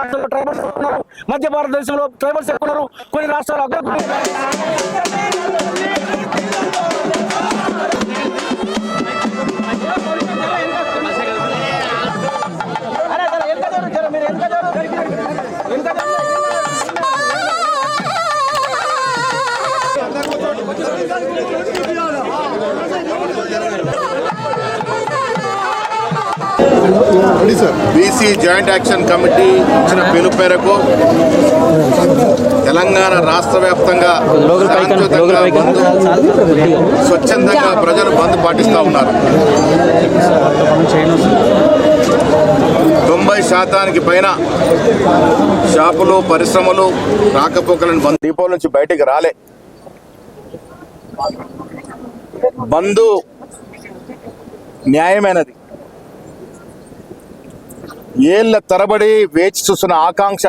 రాష్ట్రంలో ట్రైబల్స్ ఎక్కువ ఉన్నారు మధ్య భారతదేశంలో ట్రైబల్స్ ఎక్కువ ఉన్నారు కొన్ని రాష్ట్రాలు అగ్రకులు బీసీ జాయింట్ యాక్షన్ కమిటీ ఇచ్చిన పిలుపు మేరకు తెలంగాణ రాష్ట్ర వ్యాప్తంగా స్వచ్ఛందంగా ప్రజలు బంద్ పాటిస్తూ ఉన్నారు. తొంభై శాతానికి పైన షాపులు పరిశ్రమలు రాకపోకలను బంద్ డిపో నుంచి బయటికి రాలే. బంధు న్యాయమైనది. ఏళ్ళ తరబడి వేచి చూస్తున్న ఆకాంక్ష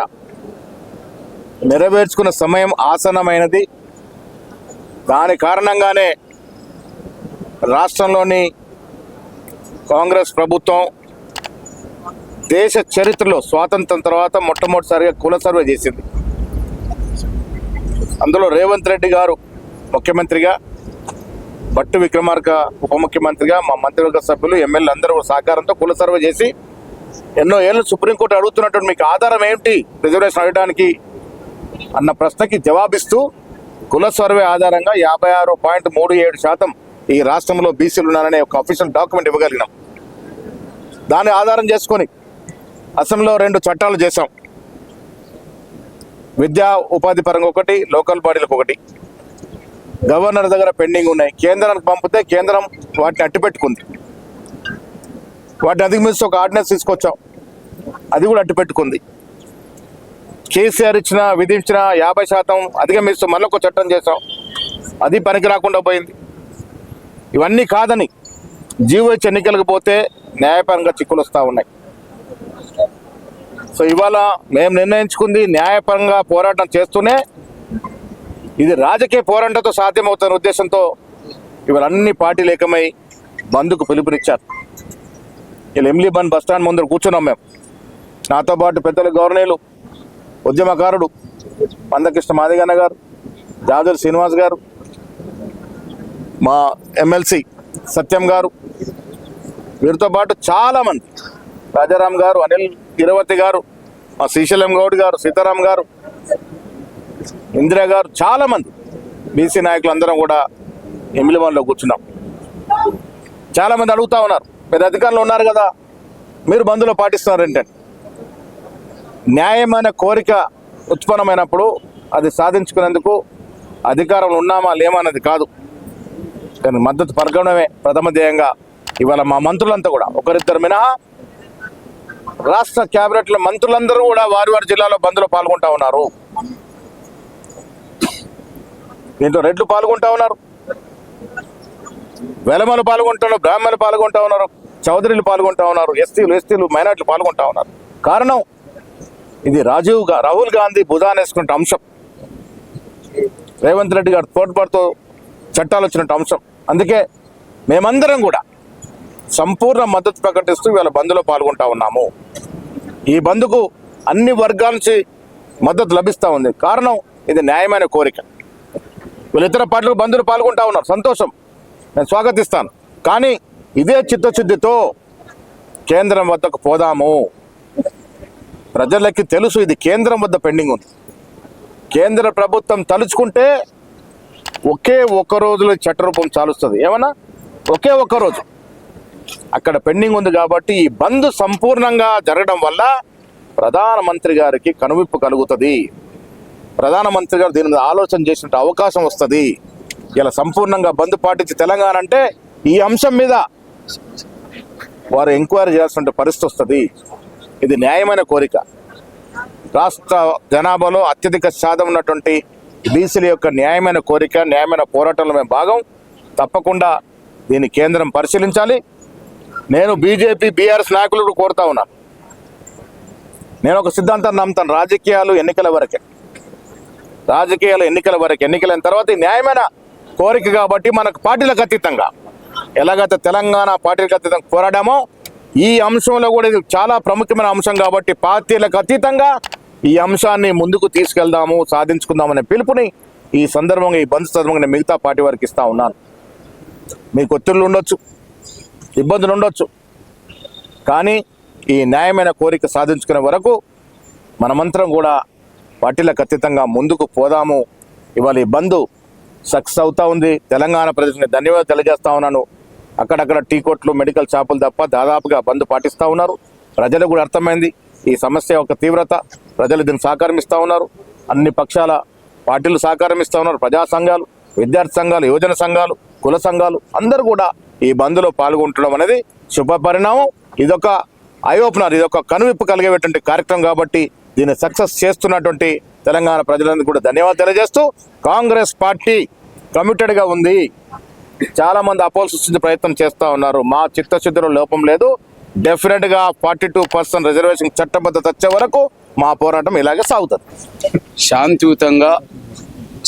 నెరవేర్చుకున్న సమయం ఆసన్నమైనది. దాని కారణంగానే రాష్ట్రంలోని కాంగ్రెస్ ప్రభుత్వం దేశ చరిత్రలో స్వాతంత్రం తర్వాత మొట్టమొదటిసారిగా కుల సర్వే చేసింది. అందులో రేవంత్ రెడ్డి గారు ముఖ్యమంత్రిగా భట్టు విక్రమార్క ఉప ముఖ్యమంత్రిగా మా మంత్రివర్గ సభ్యులు ఎమ్మెల్యే అందరూ సహకారంతో కుల సర్వే చేసి ఎన్నో ఏళ్ళు సుప్రీంకోర్టు అడుగుతున్నటువంటి మీకు ఆధారం ఏమిటి రిజర్వేషన్ అడగడానికి? అన్న ప్రశ్నకి జవాబిస్తూ కుల సర్వే ఆధారంగా యాభై ఆరు పాయింట్ మూడు ఏడు శాతం ఈ రాష్ట్రంలో బీసీలు ఉన్నారనే ఒక అఫీషియల్ డాక్యుమెంట్ ఇవ్వగలిగినాం. దాన్ని ఆధారం చేసుకొని అసెంబ్లీలో రెండు చట్టాలు చేశాం. విద్యా ఉపాధి పరంగా ఒకటి లోకల్ బాడీలకు ఒకటి. గవర్నర్ దగ్గర పెండింగ్ ఉన్నాయి. కేంద్రానికి పంపితే కేంద్రం వాటిని అట్టిపెట్టుకుంది. వాటిని అధిగమిస్తూ ఒక ఆర్డినెన్స్ తీసుకొచ్చాం. అది కూడా అట్టుపెట్టుకుంది కేసీఆర్ ఇచ్చిన విధించిన యాభై శాతం అధిగమిస్తూ మళ్ళీ ఒక చట్టం చేసాం అది పనికి రాకుండా పోయింది. ఇవన్నీ కాదని జీవోహెచ్ ఎన్నికలకు పోతే న్యాయపరంగా చిక్కులు వస్తూ ఉన్నాయి. సో ఇవాళ మేము నిర్ణయించుకుంది న్యాయపరంగా పోరాటం చేస్తూనే ఇది రాజకీయ పోరాటంతో సాధ్యమవుతున్న ఉద్దేశంతో ఇవాళ అన్ని పార్టీలు ఏకమై బంద్కు పిలుపునిచ్చారు. ఇలా ఎమ్లీ బన్ బస్ స్టాండ్ ముందర కూర్చున్నాం మేము. నాతో పాటు పెద్దల గవర్నీలు ఉద్యమకారుడు మందకృష్ణ మాదిగన్న గారు జాదర్ శ్రీనివాస్ గారు మా ఎమ్మెల్సీ సత్యం గారు వీరితో పాటు చాలామంది. రాజారాం గారు అనిల్ గిరవతి గారు మా శ్రీశైలం గౌడ్ గారు సీతారాం గారు ఇందిరా గారు చాలామంది. బీసీ నాయకులు అందరం కూడా ఎమ్మిలివన్లో కూర్చున్నాం. చాలామంది అడుగుతా ఉన్నారు. పెద్ద అధికారులు ఉన్నారు కదా మీరు బంధులో పాటిస్తున్నారు ఏంటంటే న్యాయమైన కోరిక ఉత్పన్నమైనప్పుడు అది సాధించుకునేందుకు అధికారంలో ఉన్నామా లేమన్నది కాదు. కానీ మద్దతు పరగడమే ప్రథమ ధ్యేయంగా ఇవాళ మా మంత్రులంతా కూడా ఒకరిద్దరు మినహా రాష్ట్ర క్యాబినెట్ల మంత్రులందరూ కూడా వారి వారి జిల్లాలో బంద్లో పాల్గొంటా ఉన్నారు. దీంట్లో రెడ్లు పాల్గొంటా ఉన్నారు. వెలమలు పాల్గొంటున్నారు బ్రాహ్మణులు పాల్గొంటా ఉన్నారు. చౌదరిలు పాల్గొంటా ఉన్నారు ఎస్టీలు ఎస్టీలు మైనార్టీలు పాల్గొంటా ఉన్నారు. కారణం ఇది రాజీవ్ రాహుల్ గాంధీ భుజానేసుకున్న అంశం. రేవంత్ రెడ్డి గారు తోడ్పాటుతో చట్టాలు వచ్చినట్టు అంశం. అందుకే మేమందరం కూడా సంపూర్ణ మద్దతు ప్రకటిస్తూ ఇవాళ బంద్లో పాల్గొంటా ఉన్నాము. ఈ బంద్కు అన్ని వర్గాల నుంచి మద్దతు లభిస్తూ ఉంది. కారణం ఇది న్యాయమైన కోరిక. వీళ్ళు ఇతర పార్టీలు బంధువులు పాల్గొంటా ఉన్నారు. సంతోషం. నేను స్వాగతిస్తాను. కానీ ఇదే చిత్తశుద్ధితో కేంద్రం వద్దకు పోదాము. ప్రజలకి తెలుసు ఇది కేంద్రం వద్ద పెండింగ్ ఉంది. కేంద్ర ప్రభుత్వం తలుచుకుంటే ఒకే ఒక్క రోజులో చట్టరూపం చాలుస్తుంది. ఏమన్నా? ఒకే ఒక్క రోజు. అక్కడ పెండింగ్ ఉంది కాబట్టి ఈ బంద్ సంపూర్ణంగా జరగడం వల్ల ప్రధానమంత్రి గారికి కనువిప్పు కలుగుతుంది. ప్రధానమంత్రి గారు దీని మీద ఆలోచన చేసిన అవకాశం వస్తుంది. ఇలా సంపూర్ణంగా బంద్ పాటించి తెలంగాణ అంటే ఈ అంశం మీద వారు ఎంక్వైరీ చేయాల్సిన పరిస్థితి వస్తుంది. ఇది న్యాయమైన కోరిక. రాష్ట్ర జనాభాలో అత్యధిక శాతం ఉన్నటువంటి బీసీల యొక్క న్యాయమైన కోరిక న్యాయమైన పోరాటంలో మేము భాగం. తప్పకుండా దీన్ని కేంద్రం పరిశీలించాలి. నేను బీజేపీ బీఆర్ఎస్ నాయకులు కోరుతా ఉన్నాను నేను ఒక సిద్ధాంతాన్ని నమ్ముతాను. రాజకీయాలు ఎన్నికల వరకే. రాజకీయాలు ఎన్నికల వరకు. ఎన్నికలైన తర్వాత ఈ న్యాయమైన కోరిక కాబట్టి మనకు పార్టీలకు అతీతంగా. ఎలాగైతే తెలంగాణ పార్టీలకు అతీతంగా పోరాడామో ఈ అంశంలో కూడా ఇది చాలా ప్రముఖమైన అంశం కాబట్టి పార్టీలకు అతీతంగా ఈ అంశాన్ని ముందుకు తీసుకెళ్దాము సాధించుకుందామనే పిలుపుని ఈ సందర్భంగా ఈ బంద్ సందర్భంగా నేను మిగతా పార్టీ వారికి ఇస్తా ఉన్నాను. మీకు ఒత్తిళ్ళు ఉండొచ్చు ఇబ్బందులు ఉండొచ్చు కానీ ఈ న్యాయమైన కోరిక సాధించుకునే వరకు మనమంతరం కూడా పార్టీలకు అతీతంగా ముందుకు పోదాము. ఇవాళ ఈ బంద్ సక్సెస్ అవుతా ఉంది. తెలంగాణ ప్రజలకు ధన్యవాదాలు తెలియజేస్తా ఉన్నాను. అక్కడక్కడ టీ కొట్లు మెడికల్ షాపులు తప్ప దాదాపుగా బంద్ పాటిస్తూ ఉన్నారు. ప్రజలకు కూడా అర్థమైంది ఈ సమస్య యొక్క తీవ్రత. ప్రజలు దీన్ని సహకరిస్తూ ఉన్నారు. అన్ని పక్షాల పార్టీలు సహకరిస్తూ ఉన్నారు. ప్రజా సంఘాలు విద్యార్థి సంఘాలు యువజన సంఘాలు కుల సంఘాలు అందరూ కూడా ఈ బంద్లో పాల్గొంటడం అనేది శుభ పరిణామం. ఇదొక ఐ ఓపెనర్ ఇదొక కనువిప్పు కలిగేటువంటి కార్యక్రమం కాబట్టి దీన్ని సక్సెస్ చేస్తున్నటువంటి తెలంగాణ ప్రజలందరికీ కూడా ధన్యవాదాలు తెలియజేస్తూ కాంగ్రెస్ పార్టీ కమిటెడ్గా ఉంది. చాలా మంది అపోలు సృష్టించే ప్రయత్నం చేస్తూ ఉన్నారు. మా చిత్తశుద్ధిలో లోపం లేదు. డెఫినెట్గా ఫార్టీ టూ పర్సెంట్ రిజర్వేషన్ చట్టబద్ధత వచ్చే వరకు మా పోరాటం ఇలాగే సాగుతుంది. శాంతియుతంగా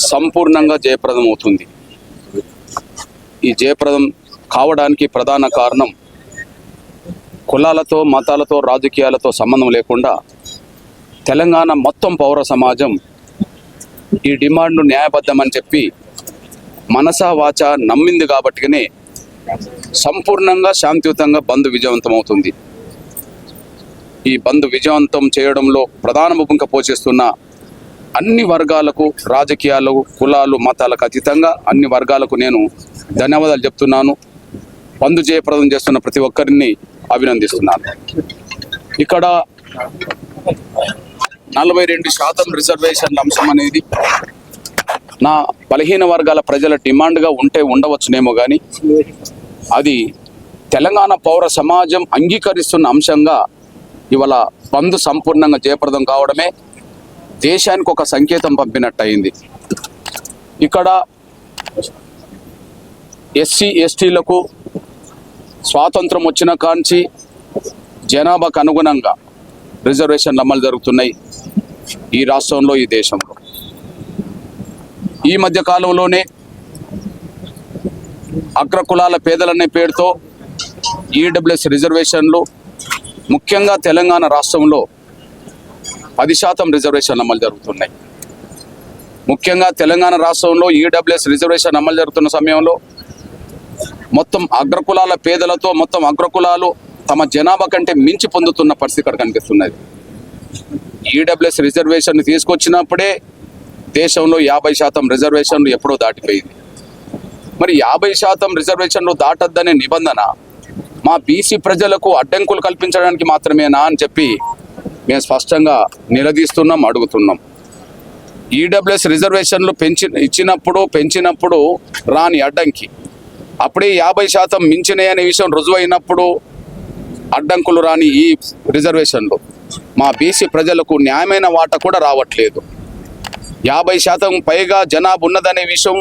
సంపూర్ణంగా జయప్రదం అవుతుంది. ఈ జయప్రదం కావడానికి ప్రధాన కారణం కులాలతో మతాలతో రాజకీయాలతో సంబంధం లేకుండా తెలంగాణ మొత్తం పౌర సమాజం ఈ డిమాండ్ను న్యాయబద్ధమని చెప్పి మనసా వాచ నమ్మింది కాబట్టినే సంపూర్ణంగా శాంతియుతంగా బంద్ విజయవంతం అవుతుంది ఈ బంద్ విజయవంతం చేయడంలో ప్రధాన భూమిక పోషిస్తున్న అన్ని వర్గాలకు రాజకీయాలు కులాలు మతాలకు అతీతంగా అన్ని వర్గాలకు నేను ధన్యవాదాలు చెప్తున్నాను. బంద్ జయప్రదం చేస్తున్న ప్రతి ఒక్కరిని అభినందిస్తున్నాను. ఇక్కడ నలభై రెండు శాతం రిజర్వేషన్ల అంశం అనేది నా బలహీన వర్గాల ప్రజల డిమాండ్గా ఉంటే ఉండవచ్చునేమో కానీ అది తెలంగాణ పౌర సమాజం అంగీకరిస్తున్న అంశంగా ఇవాళ బంద్ సంపూర్ణంగా జయప్రదం కావడమే దేశానికి ఒక సంకేతం పంపినట్టయింది. ఇక్కడ ఎస్సీ ఎస్టీలకు స్వాతంత్రం వచ్చిన కాంచి జనాభాకు అనుగుణంగా రిజర్వేషన్లు అమలు జరుగుతున్నాయి ఈ రాష్ట్రంలో ఈ దేశంలో. ఈ మధ్య కాలంలోనే అగ్రకులాల పేదలనే పేరుతో ఈడబ్ల్యూఎస్ రిజర్వేషన్లు ముఖ్యంగా తెలంగాణ రాష్ట్రంలో పది శాతం రిజర్వేషన్లు అమలు జరుగుతున్నాయి. ముఖ్యంగా తెలంగాణ రాష్ట్రంలో ఈడబ్ల్యూఎస్ రిజర్వేషన్ అమలు జరుగుతున్న సమయంలో మొత్తం అగ్రకులాల పేదలతో మొత్తం అగ్రకులాలు తమ జనాభా కంటే మించి పొందుతున్న పరిస్థితి ఇక్కడ కనిపిస్తున్నది. ఈడబ్ల్యూఎస్ రిజర్వేషన్ తీసుకొచ్చినప్పుడే దేశంలో యాభై శాతం రిజర్వేషన్లు ఎప్పుడో దాటిపోయింది. మరి యాభై శాతం రిజర్వేషన్లు దాటద్దనే నిబంధన మా బీసీ ప్రజలకు అడ్డంకులు కల్పించడానికి మాత్రమేనా అని చెప్పి మేము స్పష్టంగా నిలదీస్తున్నాం అడుగుతున్నాం. ఈడబ్ల్యూఎస్ రిజర్వేషన్లు పెంచి ఇచ్చినప్పుడు పెంచినప్పుడు రాని అడ్డంకి. అప్పుడే యాభై శాతం మించినాయనే విషయం రుజువైనప్పుడు అడ్డంకులు రాని ఈ రిజర్వేషన్లు. మా బీసీ ప్రజలకు న్యాయమైన వాట కూడా రావట్లేదు. యాభై శాతం పైగా జనాభా ఉన్నదనే విషయం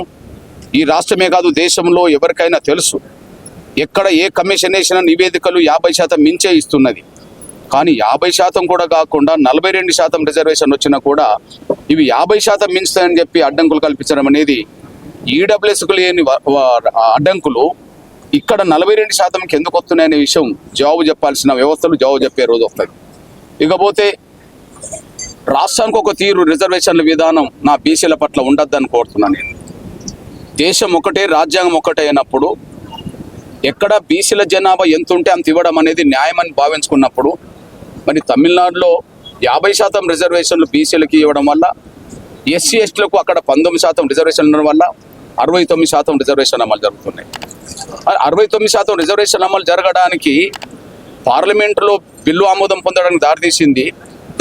ఈ రాష్ట్రమే కాదు దేశంలో ఎవరికైనా తెలుసు. ఎక్కడ ఏ కమిషన్ వేసిన నివేదికలు యాభై శాతం మించే ఇస్తున్నది. కానీ యాభై శాతం కూడా కాకుండా నలభై రెండు శాతం రిజర్వేషన్ వచ్చినా కూడా ఇవి యాభై శాతం మించుతాయని చెప్పి అడ్డంకులు కల్పించడం అనేది ఈడబ్ల్యూఎస్కు లేని వ- అడ్డంకులు ఇక్కడ నలభై రెండు శాతంకి ఎందుకు వస్తున్నాయనే విషయం జవాబు చెప్పాల్సిన వ్యవస్థలు జవాబు చెప్పే రోజు వస్తుంది ఇకపోతే రాష్ట్రానికి ఒక తీరు రిజర్వేషన్ల విధానం నా బీసీల పట్ల ఉండద్దని కోరుతున్నాను నేను. దేశం ఒకటే రాజ్యాంగం ఒకటే అయినప్పుడు ఎక్కడ బీసీల జనాభా ఎంత ఉంటే అంత ఇవ్వడం అనేది న్యాయమని భావించుకున్నప్పుడు మరి తమిళనాడులో యాభై శాతం రిజర్వేషన్లు బీసీలకి ఇవ్వడం వల్ల ఎస్సీ ఎస్టీలకు అక్కడ పంతొమ్మిది శాతం రిజర్వేషన్ ఉండడం వల్ల అరవై తొమ్మిది శాతం రిజర్వేషన్ అమలు జరుగుతున్నాయి. అరవై తొమ్మిది శాతం రిజర్వేషన్ అమలు జరగడానికి పార్లమెంటులో బిల్లు ఆమోదం పొందడానికి దారితీసింది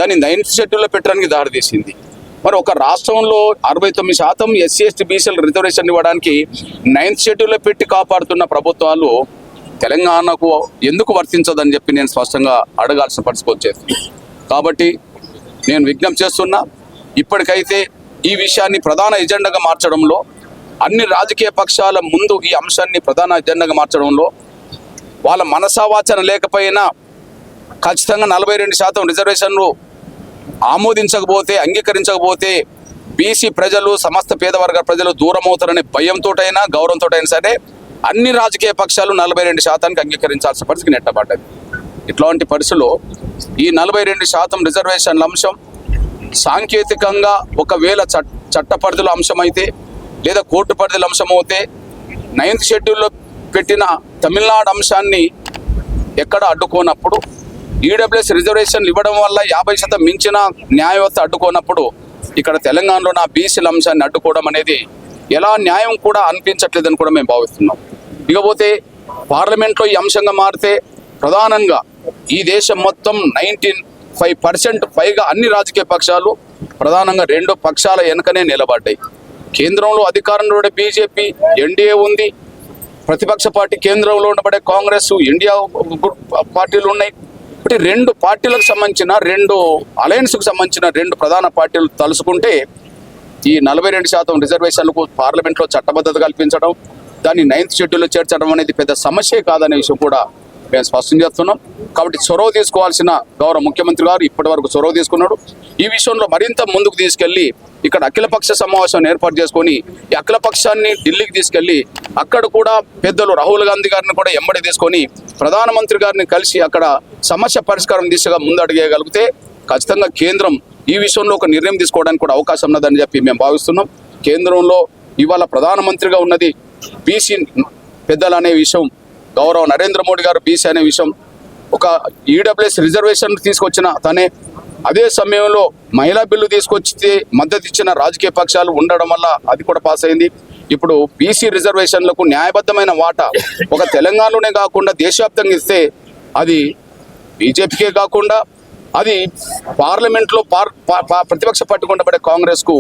దాన్ని నైన్త్ షెడ్యూల్లో పెట్టడానికి దారితీసింది మరి ఒక రాష్ట్రంలో అరవై తొమ్మిది శాతం ఎస్సీ ఎస్టీ బీసీల రిజర్వేషన్ ఇవ్వడానికి నైన్త్ షెడ్యూల్లో పెట్టి కాపాడుతున్న ప్రభుత్వాలు తెలంగాణకు ఎందుకు వర్తించదని చెప్పి నేను స్పష్టంగా అడగాల్సిన పరిస్థితి వచ్చేది కాబట్టి నేను విజ్ఞప్తి చేస్తున్నా ఇప్పటికైతే ఈ విషయాన్ని ప్రధాన ఎజెండాగా మార్చడంలో అన్ని రాజకీయ పక్షాల ముందు ఈ అంశాన్ని ప్రధాన ఎజెండాగా మార్చడంలో వాళ్ళ మనసావాచన లేకపోయినా ఖచ్చితంగా నలభై రెండు శాతం రిజర్వేషన్లు ఆమోదించకపోతే అంగీకరించకపోతే బీసీ ప్రజలు సమస్త పేదవర్గ ప్రజలు దూరం అవుతారనే భయంతోటైనా గౌరవంతోటైనా సరే అన్ని రాజకీయ పక్షాలు నలభై రెండు శాతానికి అంగీకరించాల్సిన పరిస్థితి నెట్టబడ్డది. ఇట్లాంటి పరిస్థితుల్లో ఈ నలభై రెండు శాతం రిజర్వేషన్ల అంశం సాంకేతికంగా ఒకవేళ చట్ చట్ట పరిధిలో అయితే లేదా కోర్టు పరిధిలో అంశం అయితే నైన్త్ షెడ్యూల్లో పెట్టిన తమిళనాడు అంశాన్ని ఎక్కడ అడ్డుకోనప్పుడు ఈడబ్ల్యూఎస్ రిజర్వేషన్లు ఇవ్వడం వల్ల యాభై శాతం మించిన న్యాయవ్యవస్థ అడ్డుకోనప్పుడు ఇక్కడ తెలంగాణలో నా బీసీల అంశాన్ని అడ్డుకోవడం అనేది ఎలా న్యాయం కూడా అనిపించట్లేదని కూడా మేము భావిస్తున్నాం. ఇకపోతే పార్లమెంట్లో ఈ అంశంగా మారితే ప్రధానంగా ఈ దేశం మొత్తం నైన్టీన్ ఫైవ్ పర్సెంట్ పైగా అన్ని రాజకీయ పక్షాలు ప్రధానంగా రెండు పక్షాల వెనుకనే నిలబడ్డాయి. కేంద్రంలో అధికారంలో ఉండే బీజేపీ ఎన్డీఏ ఉంది. ప్రతిపక్ష పార్టీ కేంద్రంలో ఉండబడే కాంగ్రెస్ ఇండియా పార్టీలు ఉన్నాయి. ఇప్పుడు రెండు పార్టీలకు సంబంధించిన రెండు అలయన్స్కు సంబంధించిన రెండు ప్రధాన పార్టీలు తలుసుకుంటే ఈ నలభై రెండు శాతం రిజర్వేషన్లకు పార్లమెంట్లో చట్టబద్ధత కల్పించడం దాన్ని నైన్త్ షెడ్యూల్లో చేర్చడం అనేది పెద్ద సమస్యే కాదనే విషయం కూడా మేము స్పష్టం చేస్తున్నాం. కాబట్టి చొరవ తీసుకోవాల్సిన గౌరవ ముఖ్యమంత్రి గారు ఇప్పటి వరకు చొరవ తీసుకున్నాడు. ఈ విషయంలో మరింత ముందుకు తీసుకెళ్ళి ఇక్కడ అఖిలపక్ష సమావేశం ఏర్పాటు చేసుకొని ఈ అఖిలపక్షాన్ని ఢిల్లీకి తీసుకెళ్ళి అక్కడ కూడా పెద్దలు రాహుల్ గాంధీ గారిని కూడా ఎంబడి తీసుకొని ప్రధానమంత్రి గారిని కలిసి అక్కడ సమస్య పరిష్కారం దిశగా ముందడిగేయగలిగితే ఖచ్చితంగా కేంద్రం ఈ విషయంలో ఒక నిర్ణయం తీసుకోవడానికి కూడా అవకాశం ఉన్నదని చెప్పి మేము భావిస్తున్నాం. కేంద్రంలో ఇవాళ ప్రధానమంత్రిగా ఉన్నది బీసీ పెద్దలు అనే విషయం గౌరవ నరేంద్ర మోడీ గారు బీసీ అనే విషయం ఒక ఈడబ్ల్యూఎస్ రిజర్వేషన్ తీసుకొచ్చిన తనే అదే సమయంలో మహిళా బిల్లు తీసుకొచ్చి మద్దతు ఇచ్చిన రాజకీయ పక్షాలు ఉండడం వల్ల అది కూడా పాస్ అయింది. ఇప్పుడు బీసీ రిజర్వేషన్లకు న్యాయబద్ధమైన వాటా ఒక తెలంగాణలోనే కాకుండా దేశవ్యాప్తంగా ఇస్తే అది బీజేపీకే కాకుండా అది పార్లమెంట్లో పార్ ప్రతిపక్ష పార్టీగా ఉండబడే కాంగ్రెస్కు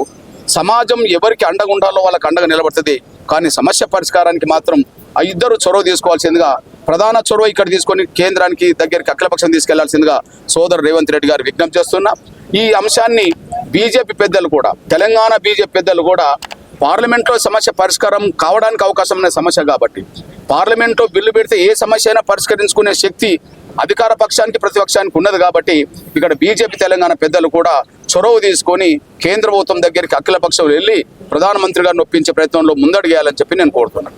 సమాజం ఎవరికి అండగా ఉండాలో వాళ్ళకి అండగా నిలబడుతుంది. కానీ సమస్య పరిష్కారానికి మాత్రం ఆ ఇద్దరు చొరవ తీసుకోవాల్సిందిగా ప్రధాన చొరవ ఇక్కడ తీసుకొని కేంద్రానికి దగ్గరికి అఖిలపక్షం తీసుకెళ్ళాల్సిందిగా సోదరు రేవంత్ రెడ్డి గారు విజ్ఞప్తి చేస్తున్నా. ఈ అంశాన్ని బీజేపీ పెద్దలు కూడా తెలంగాణ బీజేపీ పెద్దలు కూడా పార్లమెంట్లో సమస్య పరిష్కారం కావడానికి అవకాశం ఉన్న సమస్య కాబట్టి పార్లమెంట్లో బిల్లు పెడితే ఏ సమస్య అయినా పరిష్కరించుకునే శక్తి అధికార పక్షానికి ప్రతిపక్షానికి ఉన్నది కాబట్టి ఇక్కడ బీజేపీ తెలంగాణ పెద్దలు కూడా చొరవ తీసుకొని కేంద్ర ప్రభుత్వం దగ్గరికి అఖిల పక్షం వెళ్ళి ప్రధానమంత్రి గారిని ఒప్పించే ప్రయత్నంలో ముందడిగేయాలని చెప్పి నేను కోరుతున్నాను.